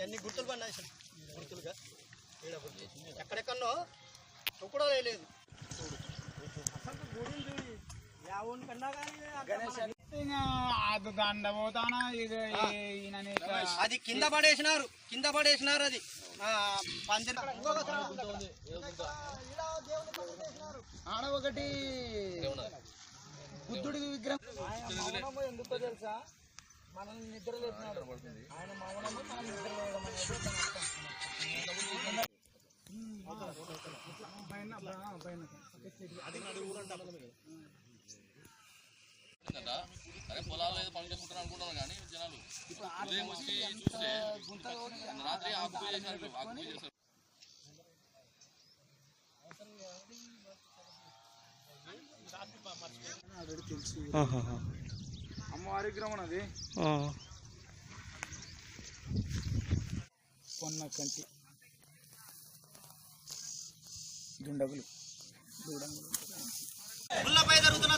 ఎన్ని గుర్తులు పడినాయి అసలు గుర్తులుగా? గుర్తులు. ఎక్కడెక్కడో అది కింద పడేసినారు. కింద పడేసినారు అది. ఆ, పందిరి. ఆడ ఒకటి. బుద్ధుడి విగ్రహం. ఎందుకో తెలుసా? మనం నిద్ర లేపినాడు. ఆయన మౌనము మనం నిద్ర లేవడం అరే పొలాలు ఏదో పని చేసుకుంటారు అనుకుంటాను కానీ జనాలు ఉదయం వచ్చి చూస్తే రాత్రి ఆకుపోయి చేశారు ఆకుపోయి చేశారు. అమ్మవారి విగ్రహం అది. పొన్న కంటి దుండగులు దూడంగులు జరుగుతున్న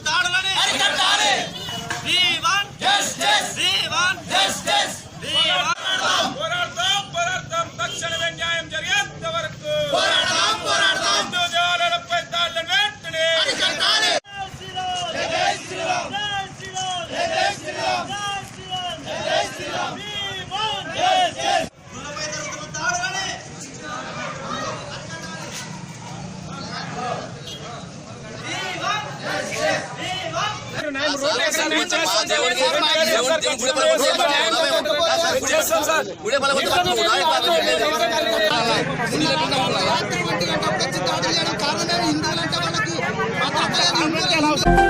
రాత్రి ఒంటి గంటకు వచ్చి దాడి చేయడం కారణం హిందువులంటే వాళ్ళకి మాత్రం